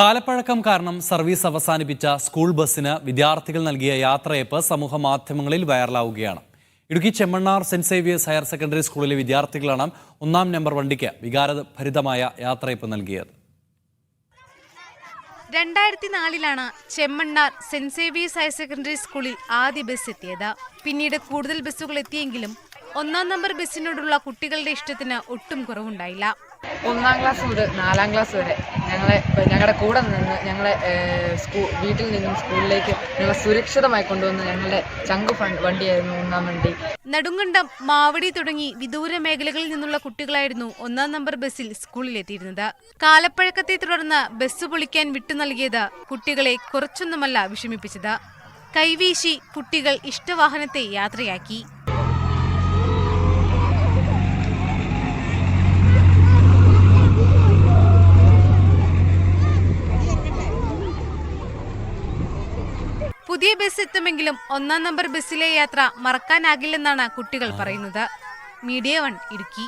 കാലപ്പഴക്കം കാരണം service അവസാനിപ്പിച്ച school ബസ്സിന് വിദ്യാർത്ഥികൾ നൽകിയ യാത്രയപ്പ് സമൂഹ മാധ്യമങ്ങളിൽ വൈറലാവുകയാണ്. Idukki Chemmannar saint Xavier's higher secondary സ്കൂളിലെ വിദ്യാർത്ഥികളാണ് ഒന്നാം നമ്പർ വണ്ടിക്ക് വികാരഭരിതമായ യാത്രയപ്പ് നൽകിയത്. രണ്ടായിരത്തി നാലിലാണ് Chemmannar saint Xavier's higher secondary സ്കൂളിൽ ആദ്യ ബസ് എത്തിയത്. പിന്നീട് കൂടുതൽ ബസ്സുകൾ എത്തിയെങ്കിലും ഒന്നാം നമ്പർ ബസ്സിനോടുള്ള കുട്ടികളുടെ ഇഷ്ടത്തിന് ഒട്ടും കുറവുണ്ടായില്ല. ഒന്നാം ക്ലാസ് മുതൽ നാലാം ക്ലാസ് വരെ ഞങ്ങളെ ഞങ്ങളുടെ കൂടെ നിന്ന് ഞങ്ങളെ സ്കൂൾ വീട്ടിൽ നിന്നും സ്കൂളിലേക്ക് ഞങ്ങളെ സുരക്ഷിതമായി കൊണ്ടുവന്ന ഞങ്ങളുടെ ചങ്കു ഫണ്ട് വണ്ടിയായിരുന്നു ഒന്നാം വണ്ടി. നെടുങ്കണ്ടം മാവടി തുടങ്ങി വിദൂര മേഖലകളിൽ നിന്നുള്ള കുട്ടികളായിരുന്നു ഒന്നാം നമ്പർ ബസ്സിൽ സ്കൂളിലെത്തിയിരുന്നത്. കാലപ്പഴക്കത്തെ തുടർന്ന് ബസ് പൊളിക്കാൻ വിട്ടു നൽകിയത് കുട്ടികളെ കുറച്ചൊന്നുമല്ല വിഷമിപ്പിച്ചത്. കൈവീശി കുട്ടികൾ ഇഷ്ടവാഹനത്തെ യാത്രയാക്കി. പുതിയ ബസ് എത്തുമെങ്കിലും ഒന്നാം നമ്പർ ബസ്സിലെ യാത്ര മറക്കാനാകില്ലെന്നാണ് കുട്ടികൾ പറയുന്നത്. Media one Idukki.